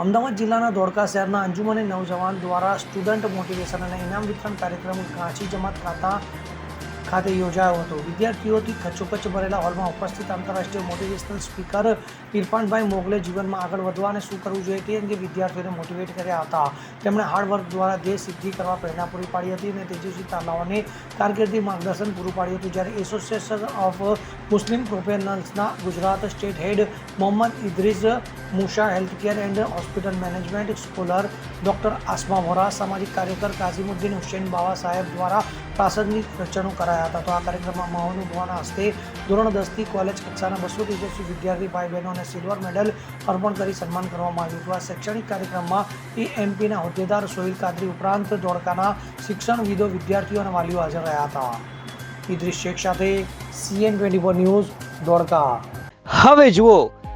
અમદાવાદ જિલ્લાના ધોળકા શહેરના અંજુમને નવજવાન દ્વારા સ્ટુડન્ટ મોટિવેશન અને ઇનામ વિતરણ કાર્યક્રમ કાંચી જમાત ખાતા ખાતે યોજાયો હતો. વિદ્યાર્થીઓથી ખચોખચ ભરેલા હોલમાં ઉપસ્થિત આંતરરાષ્ટ્રીય મોટિવેશનલ સ્પીકર ઇરફાનભાઈ મોગલે જીવનમાં આગળ વધવા અને શું કરવું જોઈએ તે અંગે વિદ્યાર્થીઓને મોટિવેટ કર્યા હતા. તેમણે હાર્ડવર્ક દ્વારા દેશ સિદ્ધિ કરવા પ્રેરણા પૂરી પાડી હતી અને તેજસ્વી તાલાઓને કારકિર્દી માર્ગદર્શન પૂરું પાડ્યું હતું. જ્યારે association of Muslim પ્રોફેશનલ્સના Gujarat state head Mohammad Idris Musha healthcare and hospital management scholar doctor Asma Vora, સામાજિક કાર્યકર કાઝીમુદ્દીન હુસેન બાવા સાહેબ દ્વારા પ્રાસંગિક રચનો કરાયા હતા. તો આ કાર્યક્રમમાં મહાનુભાવના હસ્તે ધોરણ દસથી કોલેજ કક્ષાના બસો તેજસ્વી વિદ્યાર્થી ભાઈ બહેનોને સિલ્વર મેડલ અર્પણ કરી સન્માન કરવામાં આવ્યું હતું. આ શૈક્ષણિક કાર્યક્રમમાં એએમપીના હોદ્દેદાર સોહિલ કાદરી ઉપરાંત ધોળકાના શિક્ષણવિદો, વિદ્યાર્થીઓ અને વાલીઓ હાજર રહ્યા હતા. ઇદ્રિસ શેખ સાથે CN twenty four news Dholka. હવે જુઓ